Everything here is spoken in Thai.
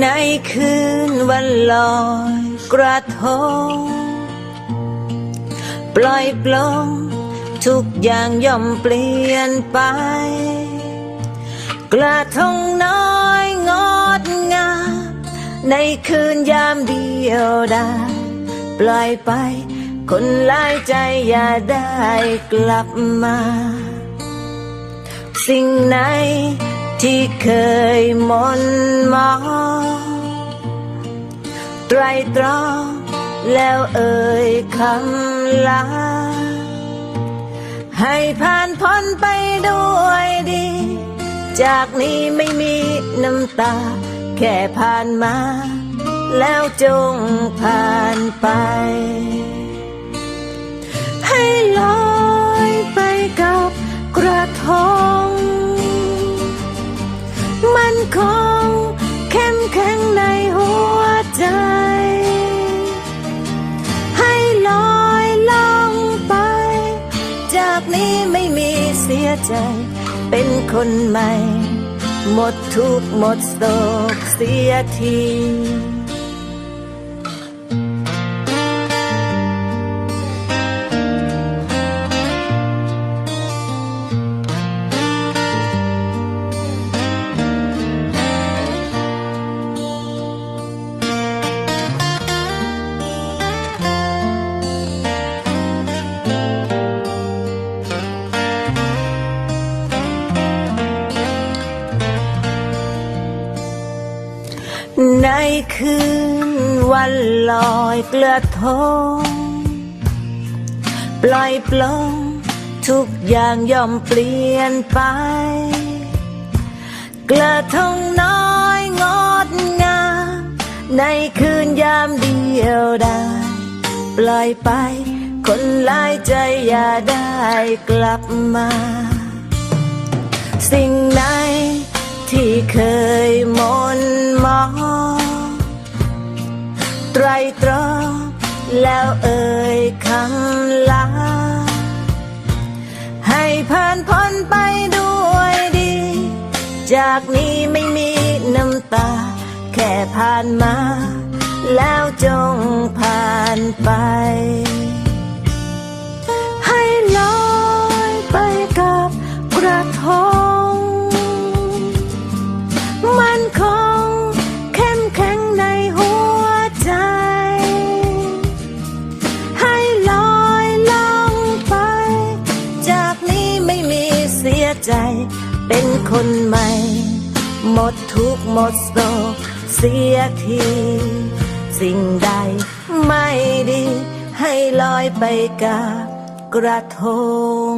ในคืนวันลอยกระทง ปล่อยปลงทุกอย่างย่อมเปลี่ยนไป กระทงน้อยงดงามในคืนยามเดียวดายปล่อยไป คนหลายใจอย่าได้กลับมา สิ่งไหน ที่เคยมนมองไตรตรองแล้วเอ่ยคำลา ให้ผ่านพ้นไปด้วยดี จากนี้ไม่มีน้ำตา แค่ผ่านมา แล้วจงผ่านไป ให้ลอยไปกับกระทง คงเข้มแข็งในหัวใจ ให้ลอยล่องไป จากนี้ไม่มีเสียใจ เป็นคนใหม่ หมดทุกข์หมดโศกเสียที ในคืนวันลอยกระทง ปล่อยปลงทุกอย่างย่อมเปลี่ยนไป กระทงน้อยงดงาม ในคืนยามเดียวดายปล่อยไป คนหลายใจอย่าได้กลับมา สิ่งไหนที่เคยมนมอง รตรองแล้วเอ่ยคำลา ให้ผ่านพ้นไปด้วยดี จากนี้ไม่มีน้ำตา แค่ผ่านมา แล้วจงผ่านไป เป็นคนใหม่ หมดทุกหมดโศกเสียที สิ่งใดไม่ดี ให้ลอยไปกับกระทง